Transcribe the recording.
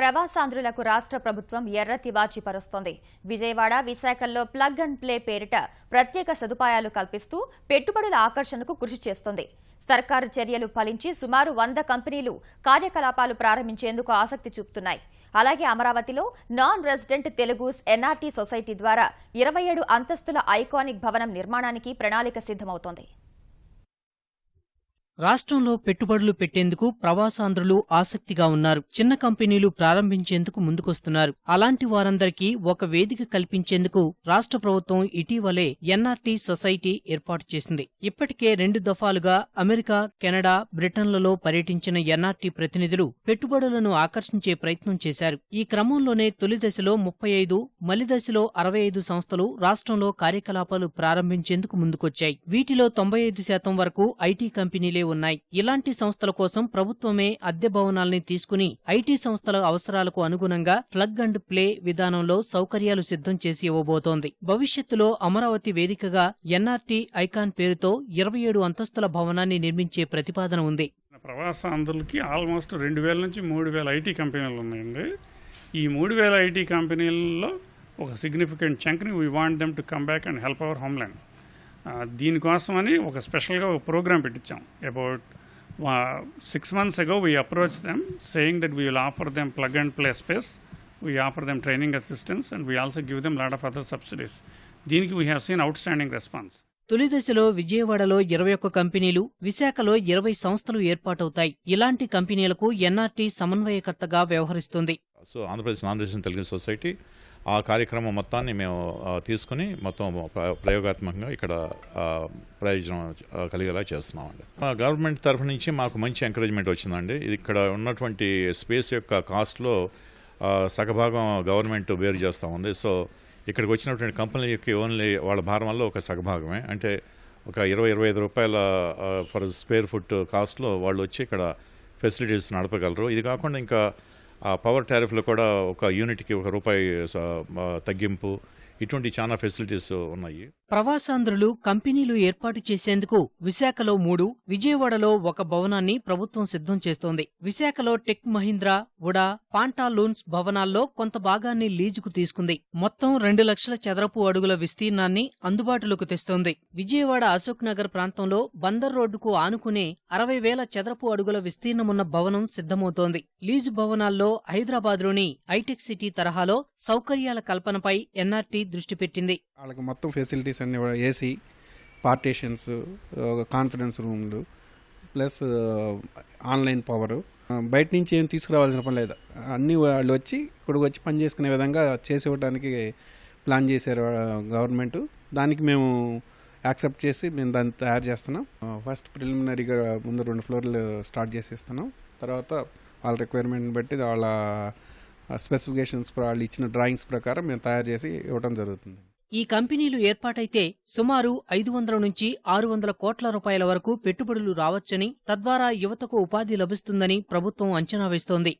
ప్రవాసాంధ్రులకు రాష్ట్ర ప్రభుత్వం ఎర్ర తివాచి పరుస్తోంది. విజయవాడ విశాఖల్లో ప్లగ్ అండ్ ప్లే పేరిట ప్రత్యేక సదుపాయాలు కల్పిస్తూ పెట్టుబడుల ఆకర్షణకు కృషి చేస్తోంది. సర్కారు చర్యలు ఫలించి సుమారు వంద కంపెనీలు కార్యకలాపాలు ప్రారంభించేందుకు ఆసక్తి చూపుతున్నాయి. అలాగే అమరావతిలో non resident Telugus NRT society ద్వారా ఇరవై ఏడు అంతస్తుల ఐకానిక్ భవనం నిర్మాణానికి ప్రణాళిక సిద్ధమవుతోంది. రాష్ట్రంలో పెట్టుబడులు పెట్టేందుకు ప్రవాసాంధ్రులు ఆసక్తిగా ఉన్నారు. చిన్న కంపెనీలు ప్రారంభించేందుకు ముందుకొస్తున్నారు. అలాంటి వారందరికీ ఒక వేదిక కల్పించేందుకు రాష్ట్ర ప్రభుత్వం ఇటీవలే ఎన్ఆర్టీ సొసైటీ ఏర్పాటు చేసింది. ఇప్పటికే రెండు దఫాలుగా అమెరికా కెనడా బ్రిటన్లలో పర్యటించిన ఎన్ఆర్టీ ప్రతినిధులు పెట్టుబడులను ఆకర్షించే ప్రయత్నం చేశారు. ఈ క్రమంలోనే తొలి దశలో ముప్పై ఐదు మలి దశలో అరవై ఐదు సంస్థలు రాష్ట్రంలో కార్యకలాపాలు ప్రారంభించేందుకు ముందుకొచ్చాయి. వీటిలో తొంభై ఐదు శాతం వరకు ఐటీ కంపెనీలే ఉన్నాయి. ఇలాంటి సంస్థల కోసం ప్రభుత్వమే అద్దె భవనాల్ని తీసుకుని ఐటీ సంస్థల అవసరాలకు అనుగుణంగా ప్లగ్ అండ్ ప్లే విధానంలో సౌకర్యాలు సిద్ధం చేసి ఇవ్వబోతోంది. భవిష్యత్తులో అమరావతి వేదికగా ఎన్ఆర్టీ ఐకాన్ పేరుతో ఇరవై ఏడు అంతస్తుల భవనాన్ని నిర్మించే ప్రతిపాదన ఉంది. ప్రవాసాంధ్రులకి ఆల్మోస్ట్ రెండు వేల నుంచి మూడు వేల ఐటీ కంపెనీలు ఉన్నాయండి. ఈ మూడు వేల ఐటీ కంపెనీల్లో ఒక significant చంక్ని we want them to come back and help our homeland దీనికోసమని ఒక స్పెషల్గా ఒక programme పెట్టించాం. About six months ago we approach them saying that we will offer them plug and play space we offer them training assistance and we also give them lot of other subsidies దీనికి we have seen outstanding response తొలి దశలో విజయవాడలో ఇరవై ఒక్క కంపెనీలు విశాఖలో ఇరవై సంస్థలు ఏర్పాటవుతాయి. ఇలాంటి కంపెనీలకు ఎన్ఆర్టీ సమన్వయకర్తగా వ్యవహరిస్తుంది. So Andhra Pradesh non resident Telugu society ఆ కార్యక్రమం మొత్తాన్ని మేము తీసుకుని మొత్తం ప్ర- ప్రయోగాత్మకంగా ఇక్కడ ప్రయోజనం కలిగేలా చేస్తున్నామండి. మా గవర్నమెంట్ తరఫు నుంచి మాకు మంచి ఎంకరేజ్మెంట్ వచ్చిందండి. ఇది ఇక్కడ ఉన్నటువంటి స్పేస్ యొక్క కాస్ట్లో సగభాగం గవర్నమెంట్ వేరు చేస్తూ ఉంది. సో ఇక్కడికి వచ్చినటువంటి కంపెనీకి ఓన్లీ వాళ్ళ భారం వల్ల ఒక సగభాగమే. అంటే ఒక ఇరవై ఇరవై ఐదు రూపాయల ఫర్ స్క్వేర్ ఫుట్ కాస్ట్లో వాళ్ళు వచ్చి ఇక్కడ ఫెసిలిటీస్ నడపగలరు. ఇది కాకుండా ఇంకా ఆ పవర్ టారిఫ్లో కూడా ఒక యూనిట్కి ఒక రూపాయి తగ్గింపు. ఇటువంటి చాలా ఫెసిలిటీస్ ఉన్నాయి. ప్రవాసాంధ్రులు కంపెనీలు ఏర్పాటు చేసేందుకు విశాఖలో మూడు విజయవాడలో ఒక భవనాన్ని ప్రభుత్వం సిద్ధం చేస్తోంది. విశాఖలో టెక్ మహీంద్రా ఉడా పాంటాలూన్స్ భవనాల్లో కొంత భాగాన్ని లీజుకు తీసుకుంది. మొత్తం రెండు లక్షల చదరపు అడుగుల విస్తీర్ణాన్ని అందుబాటులోకి తెస్తోంది. విజయవాడ అశోక్ నగర్ ప్రాంతంలో బందర్ రోడ్డుకు ఆనుకునే అరవై వేల చదరపు అడుగుల విస్తీర్ణమున్న భవనం సిద్ధమవుతోంది. లీజు భవనాల్లో హైదరాబాద్లోని ఐటెక్ సిటీ తరహాలో సౌకర్యాల కల్పనపై ఎన్ఆర్టీ దృష్టి పెట్టింది. వాళ్ళకి మొత్తం ఫెసిలిటీస్ అన్ని ఏసీ పార్టీషన్స్ కాన్ఫిడెన్స్ రూమ్లు ప్లస్ ఆన్లైన్ పవర్ బయట నుంచి ఏం తీసుకురావాల్సిన పని లేదు. అన్నీ వాళ్ళు వచ్చి ఇక్కడికి వచ్చి పని చేసుకునే విధంగా చేసి ఇవ్వడానికి ప్లాన్ చేశారు గవర్నమెంట్ దానికి మేము యాక్సెప్ట్ చేసి మేము దాన్ని తయారు చేస్తున్నాం. ఫస్ట్ ప్రిలిమినరీగా ముందు రెండు ఫ్లోర్లు స్టార్ట్ చేసేస్తున్నాం. తర్వాత వాళ్ళ రిక్వైర్మెంట్ని బట్టి వాళ్ళ స్పెసిఫికేషన్స్ వాళ్ళు ఇచ్చిన డ్రాయింగ్స్ ప్రకారం మేము తయారు చేసి ఇవ్వడం జరుగుతుంది. ఈ కంపెనీలు ఏర్పాటైతే సుమారు ఐదు వందల నుంచి ఆరు వందల కోట్ల రూపాయల వరకు పెట్టుబడులు రావచ్చని తద్వారా యువతకు ఉపాధి లభిస్తుందని ప్రభుత్వం అంచనా వేస్తోంది.